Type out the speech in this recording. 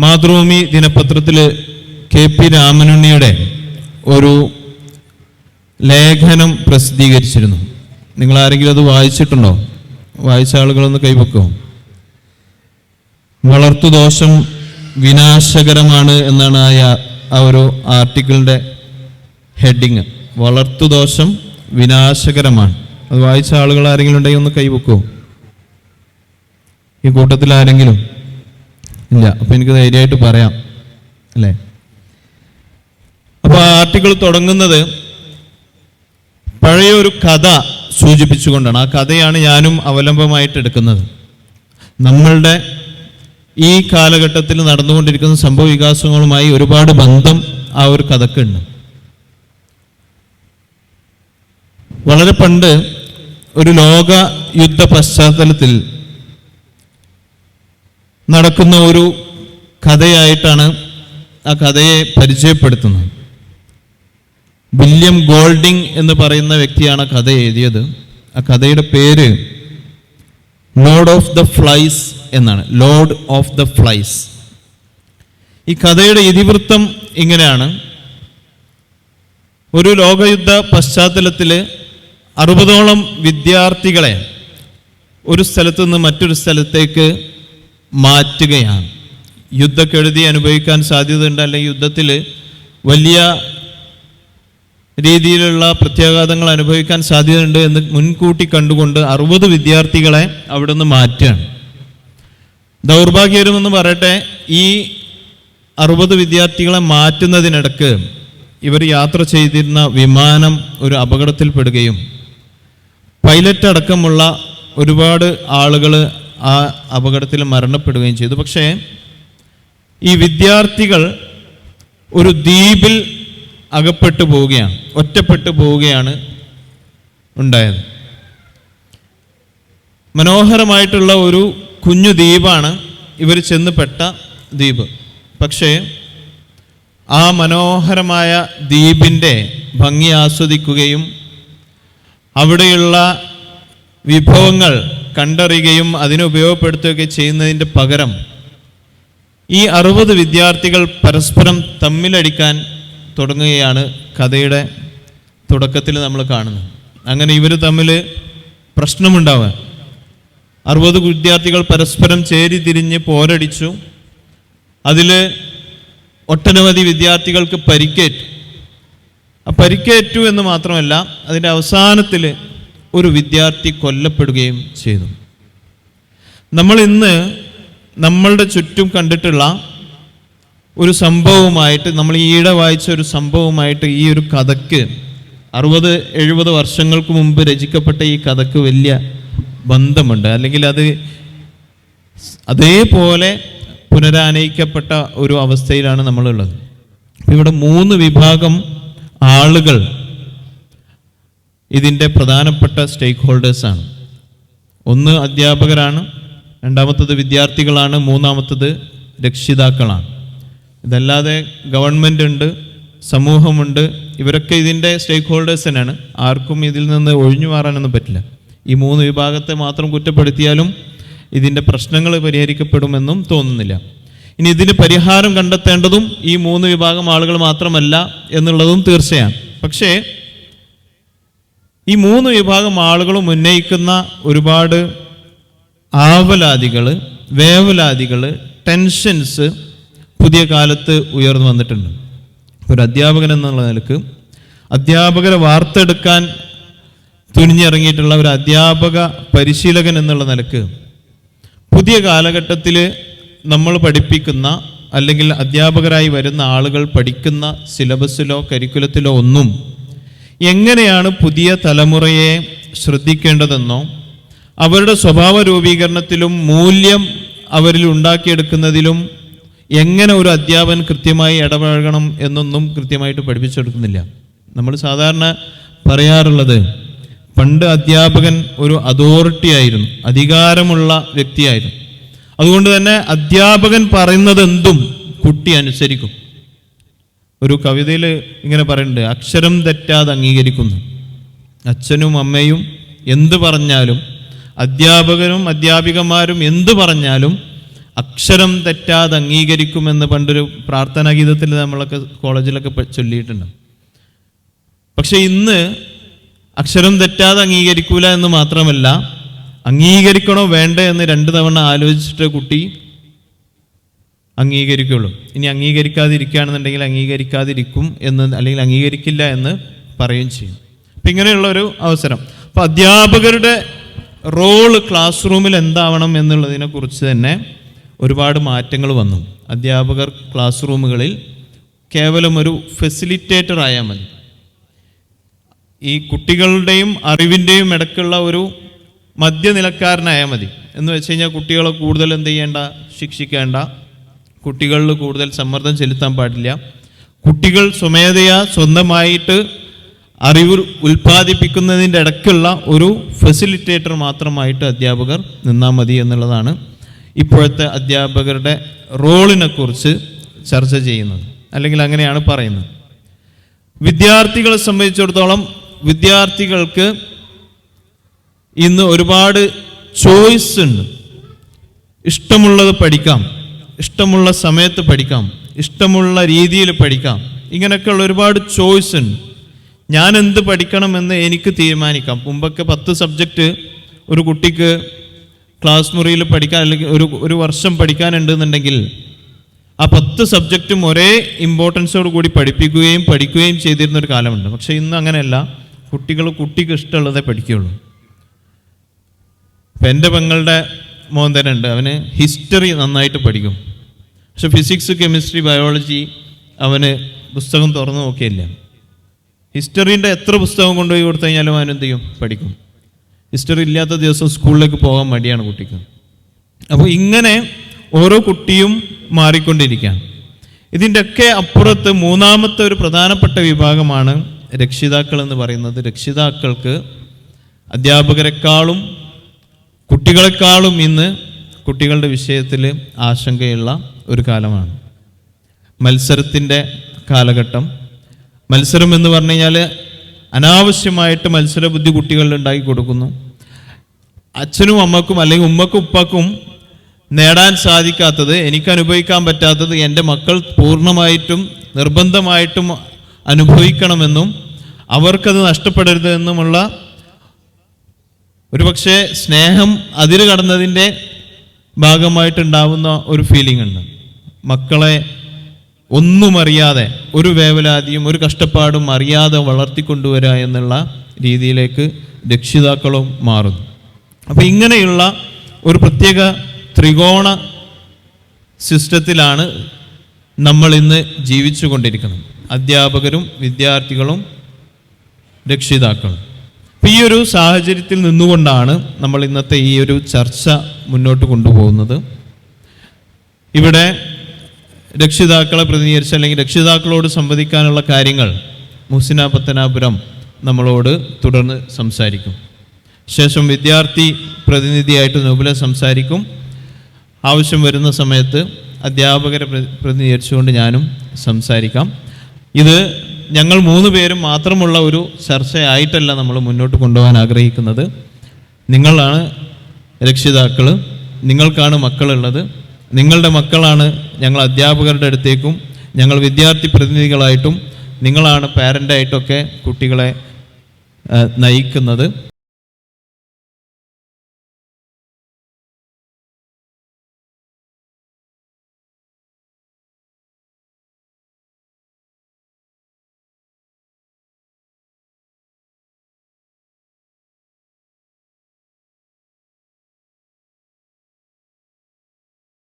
മാതൃഭൂമി ദിനപത്രത്തിൽ K P രാമനുണ്ണിയുടെ ഒരു ലേഖനം പ്രസിദ്ധീകരിച്ചിരുന്നു. നിങ്ങൾ ആരെങ്കിലും അത് വായിച്ചിട്ടുണ്ടോ? വായിച്ച ആളുകളൊന്ന് കൈവക്കോ. വളർത്തുദോഷം വിനാശകരമാണ് എന്നാണ് ആ ആ ഒരു ആർട്ടിക്കിളിന്റെ ഹെഡിങ്. വളർത്തുദോഷം വിനാശകരമാണ്. അത് വായിച്ച ആളുകൾ ആരെങ്കിലും ഉണ്ടെങ്കിൽ ഒന്ന് കൈവക്കോ. ഈ കൂട്ടത്തിൽ ആരെങ്കിലും ഇല്ല അപ്പൊ എനിക്ക് ധൈര്യമായിട്ട് പറയാം അല്ലേ? അപ്പൊ ആർട്ടിക്കിൾ തുടങ്ങുന്നത് പഴയ ഒരു കഥ സൂചിപ്പിച്ചുകൊണ്ടാണ്. ആ കഥയാണ് ഞാനും അവലംബമായിട്ട് എടുക്കുന്നത്. നമ്മളുടെ ഈ കാലഘട്ടത്തിൽ നടന്നുകൊണ്ടിരിക്കുന്ന സംഭവ വികാസങ്ങളുമായി ഒരുപാട് ബന്ധം ആ ഒരു കഥക്കുണ്ട്. വളരെ പണ്ട് ഒരു ലോക യുദ്ധ പശ്ചാത്തലത്തിൽ നടക്കുന്ന ഒരു കഥയായിട്ടാണ് ആ കഥയെ പരിചയപ്പെടുത്തുന്നത്. വില്യം ഗോൾഡിംഗ് എന്ന് പറയുന്ന വ്യക്തിയാണ് കഥ എഴുതിയത്. ആ കഥയുടെ പേര് ലോർഡ് ഓഫ് ദ ഫ്ലൈസ് എന്നാണ്. Lord of the Flies. ഈ കഥയുടെ ഇതിവൃത്തം ഇങ്ങനെയാണ്. ഒരു ലോകയുദ്ധ പശ്ചാത്തലത്തിൽ അറുപതോളം വിദ്യാർത്ഥികളെ ഒരു സ്ഥലത്തുനിന്ന് മറ്റൊരു സ്ഥലത്തേക്ക് മാറ്റുകയാണ്. യുദ്ധക്കെടുതി അനുഭവിക്കാൻ സാധ്യതയുണ്ട്. അല്ലെങ്കിൽ യുദ്ധത്തിൽ വലിയ രീതിയിലുള്ള പ്രത്യാഘാതങ്ങൾ അനുഭവിക്കാൻ സാധ്യതയുണ്ട് എന്ന് മുൻകൂട്ടി കണ്ടുകൊണ്ട് അറുപത് വിദ്യാർത്ഥികളെ അവിടെ നിന്ന് മാറ്റുകയാണ് ദൗർഭാഗ്യകരമെന്ന് പറയട്ടെ ഈ അറുപത് വിദ്യാർത്ഥികളെ മാറ്റുന്നതിനിടക്ക് ഇവർ യാത്ര ചെയ്തിരുന്ന വിമാനം ഒരു അപകടത്തിൽപ്പെടുകയും പൈലറ്റ് അടക്കമുള്ള ഒരുപാട് ആളുകൾ ആ അപകടത്തിൽ മരണപ്പെടുകയും ചെയ്തു. പക്ഷേ ഈ വിദ്യാർത്ഥികൾ ഒരു ദ്വീപിൽ അകപ്പെട്ടു പോവുകയാണ് ഒറ്റപ്പെട്ടു പോവുകയാണ് ഉണ്ടായത്. മനോഹരമായിട്ടുള്ള ഒരു കുഞ്ഞു ദ്വീപാണ് ഇവർ ചെന്ന് പെട്ട ദ്വീപ്. പക്ഷേ ആ മനോഹരമായ ദ്വീപിന്റെ ഭംഗി ആസ്വദിക്കുകയും അവിടെയുള്ള വിഭവങ്ങൾ കണ്ടറിയുകയും അതിനെ ഉപയോഗപ്പെടുത്തുകയൊക്കെ ചെയ്യുന്നതിന്റെ പകരം ഈ അറുപത് വിദ്യാർത്ഥികൾ പരസ്പരം തമ്മിലടിക്കാൻ തുടങ്ങുകയാണ് കഥയുടെ തുടക്കത്തിൽ നമ്മൾ കാണുന്നത്. അങ്ങനെ ഇവർ തമ്മിൽ പ്രശ്നമുണ്ടാവുക. അറുപത് വിദ്യാർത്ഥികൾ പരസ്പരം ചേരി തിരിഞ്ഞ് പോരടിച്ചു. അതിൽ ഒട്ടനവധി വിദ്യാർത്ഥികൾക്ക് പരിക്കേറ്റു. ആ പരിക്കേറ്റു എന്ന് മാത്രമല്ല അതിന്റെ അവസാനത്തിൽ ഒരു വിദ്യാർത്ഥി കൊല്ലപ്പെടുകയും ചെയ്തു. നമ്മൾ ഇന്ന് നമ്മളുടെ ചുറ്റും കണ്ടിട്ടുള്ള ഒരു സംഭവവുമായിട്ട് നമ്മൾ ഈയിടെ വായിച്ച ഒരു സംഭവവുമായിട്ട് ഈ ഒരു കഥക്ക് അറുപത് എഴുപത് വർഷങ്ങൾക്ക് മുമ്പ് രചിക്കപ്പെട്ട ഈ കഥക്ക് വലിയ ബന്ധമുണ്ട്. അല്ലെങ്കിൽ അത് അതേപോലെ പുനരാനയിക്കപ്പെട്ട ഒരു അവസ്ഥയിലാണ് നമ്മളുള്ളത്. ഇവിടെ മൂന്ന് വിഭാഗം ആളുകൾ ഇതിന്റെ പ്രധാനപ്പെട്ട സ്റ്റേക്ക് ഹോൾഡേഴ്സാണ് ഒന്ന് അധ്യാപകരാണ് രണ്ടാമത്തത് വിദ്യാർത്ഥികളാണ് മൂന്നാമത്തത് രക്ഷിതാക്കളാണ്. ഇതല്ലാതെ ഗവൺമെന്റ് ഉണ്ട് സമൂഹമുണ്ട് ഇവരൊക്കെ ഇതിന്റെ സ്റ്റേക്ക് ഹോൾഡേഴ്സ് തന്നെയാണ്. ആർക്കും ഇതിൽ നിന്ന് ഒഴിഞ്ഞു മാറാനൊന്നും പറ്റില്ല. ഈ മൂന്ന് വിഭാഗത്തെ മാത്രം കുറ്റപ്പെടുത്തിയാലും ഇതിന്റെ പ്രശ്നങ്ങൾ പരിഹരിക്കപ്പെടുമെന്നും തോന്നുന്നില്ല. ഇനി ഇതിന് പരിഹാരം കണ്ടെത്തേണ്ടതും ഈ മൂന്ന് വിഭാഗം ആളുകൾ മാത്രമല്ല എന്നുള്ളതും തീർച്ചയാണ്. പക്ഷേ ഈ മൂന്ന് വിഭാഗം ആളുകളും ഉന്നയിക്കുന്ന ഒരുപാട് ആവലാദികൾ വേവലാദികൾ ടെൻഷൻസ് പുതിയ കാലത്ത് ഉയർന്നു വന്നിട്ടുണ്ട്. ഒരു അധ്യാപകൻ എന്നുള്ള നിലയ്ക്ക് അധ്യാപകരെ വാർത്തെടുക്കാൻ തുനിഞ്ഞിറങ്ങിയിട്ടുള്ള ഒരു അധ്യാപക പരിശീലകൻ എന്നുള്ള നിലയ്ക്ക് പുതിയ കാലഘട്ടത്തിൽ നമ്മൾ പഠിപ്പിക്കുന്ന അല്ലെങ്കിൽ അധ്യാപകരായി വരുന്ന ആളുകൾ പഠിക്കുന്ന സിലബസിലോ കരിക്കുലത്തിലോ ഒന്നും എങ്ങനെയാണ് പുതിയ തലമുറയെ ശ്രദ്ധിക്കേണ്ടതെന്നോ അവരുടെ സ്വഭാവ രൂപീകരണത്തിലും മൂല്യം അവരിൽ ഉണ്ടാക്കിയെടുക്കുന്നതിലും എങ്ങനെ ഒരു അധ്യാപകൻ കൃത്യമായി ഇടപഴകണം എന്നൊന്നും കൃത്യമായിട്ട് പഠിപ്പിച്ചെടുക്കുന്നില്ല. നമ്മൾ സാധാരണ പറയാറുള്ളത് പണ്ട് അധ്യാപകൻ ഒരു അതോറിറ്റി ആയിരുന്നു അധികാരമുള്ള വ്യക്തിയായിരുന്നു. അതുകൊണ്ട് തന്നെ അധ്യാപകൻ പറയുന്നത് എന്തും കുട്ടി അനുസരിക്കും. ഒരു കവിതയിൽ ഇങ്ങനെ പറയുന്നുണ്ട് അക്ഷരം തെറ്റാതെ അംഗീകരിക്കുന്നു. അച്ഛനും അമ്മയും എന്ത് പറഞ്ഞാലും അധ്യാപകരും അധ്യാപികമാരും എന്ത് പറഞ്ഞാലും അക്ഷരം തെറ്റാതെ അംഗീകരിക്കുമെന്ന് പണ്ടൊരു പ്രാർത്ഥനാ ഗീതത്തിൽ നമ്മളൊക്കെ കോളേജിലൊക്കെ ചൊല്ലിയിട്ടുണ്ട്. പക്ഷെ ഇന്ന് അക്ഷരം തെറ്റാതെ അംഗീകരിക്കൂല എന്ന് മാത്രമല്ല അംഗീകരിക്കണോ വേണ്ടേ എന്ന് രണ്ട് തവണ ആലോചിച്ചിട്ട് കുട്ടി അംഗീകരിക്കുള്ളൂ. ഇനി അംഗീകരിക്കാതിരിക്കുകയാണെന്നുണ്ടെങ്കിൽ അംഗീകരിക്കാതിരിക്കും എന്ന് അല്ലെങ്കിൽ അംഗീകരിക്കില്ല എന്ന് പറയുകയും ചെയ്യും. അപ്പം ഇങ്ങനെയുള്ള ഒരു അവസരം. അപ്പം അധ്യാപകരുടെ റോൾ ക്ലാസ് റൂമിൽ എന്താവണം എന്നുള്ളതിനെ കുറിച്ച് തന്നെ ഒരുപാട് മാറ്റങ്ങൾ വന്നു. അധ്യാപകർ ക്ലാസ് റൂമുകളിൽ കേവലം ഒരു ഫെസിലിറ്റേറ്റർ ആയാൽ മതി. ഈ കുട്ടികളുടെയും അറിവിന്റെയും ഇടയ്ക്കുള്ള ഒരു മധ്യനിലക്കാരനായാൽ മതി. എന്ന് വെച്ച് കഴിഞ്ഞാൽ കുട്ടികളെ കൂടുതൽ എന്ത് ചെയ്യേണ്ട? ശിക്ഷിക്കേണ്ട. കുട്ടികളിൽ കൂടുതൽ സമ്മർദ്ദം ചെലുത്താൻ പാടില്ല. കുട്ടികൾ സ്വമേധയാ സ്വന്തമായിട്ട് അറിവ് ഉൽപ്പാദിപ്പിക്കുന്നതിന്റെ ഇടയ്ക്കുള്ള ഒരു ഫെസിലിറ്റേറ്റർ മാത്രമായിട്ട് അധ്യാപകർ നിന്നാൽ മതി എന്നുള്ളതാണ് ഇപ്പോഴത്തെ അധ്യാപകരുടെ റോളിനെക്കുറിച്ച് ചർച്ച ചെയ്യുന്നത്. അല്ലെങ്കിൽ അങ്ങനെയാണ് പറയുന്നത്. വിദ്യാർത്ഥികളെ സംബന്ധിച്ചിടത്തോളം വിദ്യാർത്ഥികൾക്ക് ഇന്ന് ഒരുപാട് ചോയ്സ് ഉണ്ട്. ഇഷ്ടമുള്ളത് പഠിക്കാം. ഇഷ്ടമുള്ള സമയത്ത് പഠിക്കാം. ഇഷ്ടമുള്ള രീതിയിൽ പഠിക്കാം. ഇങ്ങനെയൊക്കെയുള്ള ഒരുപാട് ചോയ്സ് ഉണ്ട്. ഞാൻ എന്ത് പഠിക്കണമെന്ന് എനിക്ക് തീരുമാനിക്കാം. മുമ്പൊക്കെ പത്ത് സബ്ജക്റ്റ് ഒരു കുട്ടിക്ക് ക്ലാസ് മുറിയിൽ പഠിക്കാൻ അല്ലെങ്കിൽ ഒരു ഒരു വർഷം പഠിക്കാനുണ്ടെന്നുണ്ടെങ്കിൽ ആ പത്ത് സബ്ജക്റ്റും ഒരേ ഇമ്പോർട്ടൻസോട് കൂടി പഠിപ്പിക്കുകയും പഠിക്കുകയും ചെയ്തിരുന്ന ഒരു കാലമുണ്ട്. പക്ഷേ ഇന്ന് അങ്ങനെയല്ല. കുട്ടികൾ കുട്ടിക്ക് ഇഷ്ടമുള്ളതേ പഠിക്കുകയുള്ളൂ. ഇപ്പം എന്റെ പെങ്ങളുടെ ഉണ്ട് അവന് ഹിസ്റ്ററി നന്നായിട്ട് പഠിക്കും. പക്ഷെ ഫിസിക്സ് കെമിസ്ട്രി ബയോളജി അവന് പുസ്തകം തുറന്നു നോക്കിയില്ല. ഹിസ്റ്ററിന്റെ എത്ര പുസ്തകം കൊണ്ടുപോയി കൊടുത്തു കഴിഞ്ഞാലും അവൻ എന്ത് ചെയ്യും? പഠിക്കും. ഹിസ്റ്ററി ഇല്ലാത്ത ദിവസം സ്കൂളിലേക്ക് പോകാൻ മടിയാണ് കുട്ടിക്ക്. അപ്പോൾ ഇങ്ങനെ ഓരോ കുട്ടിയും മാറിക്കൊണ്ടിരിക്കുകയാണ് ഇതിന്റെയൊക്കെ അപ്പുറത്ത് മൂന്നാമത്തെ ഒരു പ്രധാനപ്പെട്ട വിഭാഗമാണ് രക്ഷിതാക്കൾ എന്ന് പറയുന്നത്. രക്ഷിതാക്കൾക്ക് അധ്യാപകരെക്കാളും കുട്ടികളെക്കാളും ഇന്ന് കുട്ടികളുടെ വിഷയത്തിൽ ആശങ്കയുള്ള ഒരു കാലമാണ്. മത്സരത്തിന്റെ കാലഘട്ടം. മത്സരം എന്ന് പറഞ്ഞു കഴിഞ്ഞാൽ അനാവശ്യമായിട്ട് മത്സര ബുദ്ധി കുട്ടികളിൽ ഉണ്ടാക്കി കൊടുക്കുന്നു. അച്ഛനും അമ്മക്കും അല്ലെങ്കിൽ ഉമ്മക്കും ഉപ്പക്കും നേടാൻ സാധിക്കാത്തത് എനിക്ക് അനുഭവിക്കാൻ പറ്റാത്തത് എന്റെ മക്കൾ പൂർണമായിട്ടും നിർബന്ധമായിട്ടും അനുഭവിക്കണമെന്നും അവർക്കത് നഷ്ടപ്പെടരുത് എന്നുമുള്ള ഒരുപക്ഷെ സ്നേഹം അതിര് കടന്നതിന്റെ ഭാഗമായിട്ടുണ്ടാവുന്ന ഒരു ഫീലിംഗ് ഉണ്ട്. മക്കളെ ഒന്നും അറിയാതെ ഒരു വേവലാതിയും ഒരു കഷ്ടപ്പാടും അറിയാതെ വളർത്തിക്കൊണ്ടുവരിക എന്നുള്ള രീതിയിലേക്ക് രക്ഷിതാക്കളും മാറുന്നു. അപ്പോൾ ഇങ്ങനെയുള്ള ഒരു പ്രത്യേക ത്രികോണ സിസ്റ്റത്തിലാണ് നമ്മൾ ഇന്ന് ജീവിച്ചു കൊണ്ടിരിക്കുന്നത് അധ്യാപകരും വിദ്യാർത്ഥികളും രക്ഷിതാക്കളും. അപ്പം ഈ ഒരു സാഹചര്യത്തിൽ നിന്നുകൊണ്ടാണ് നമ്മൾ ഇന്നത്തെ ഈ ഒരു ചർച്ച മുന്നോട്ട് കൊണ്ടുപോകുന്നത്. ഇവിടെ രക്ഷിതാക്കളെ പ്രതിനിധീകരിച്ച് അല്ലെങ്കിൽ രക്ഷിതാക്കളോട് സംവദിക്കാനുള്ള കാര്യങ്ങൾ മുസിന പത്തനാപുരം നമ്മളോട് തുടർന്ന് സംസാരിക്കും. ശേഷം വിദ്യാർത്ഥി പ്രതിനിധിയായിട്ട് നോബല സംസാരിക്കും. ആവശ്യം വരുന്ന സമയത്ത് അധ്യാപകരെ പ്രതിനിധീകരിച്ചുകൊണ്ട് ഞാനും സംസാരിക്കാം. ഇത് ഞങ്ങൾ മൂന്ന് പേരും മാത്രമുള്ള ഒരു ചർച്ചയായിട്ടല്ല നമ്മൾ മുന്നോട്ട് കൊണ്ടുപോകാൻ ആഗ്രഹിക്കുന്നത്. നിങ്ങളാണ് രക്ഷിതാക്കൾ നിങ്ങൾക്കാണ് മക്കളുള്ളത് നിങ്ങളുടെ മക്കളാണ് ഞങ്ങൾ അധ്യാപകരുടെ അടുത്തേക്കും ഞങ്ങൾ വിദ്യാർത്ഥി പ്രതിനിധികളായിട്ടും നിങ്ങളാണ് പാരന്റായിട്ടൊക്കെ കുട്ടികളെ നയിക്കുന്നത്.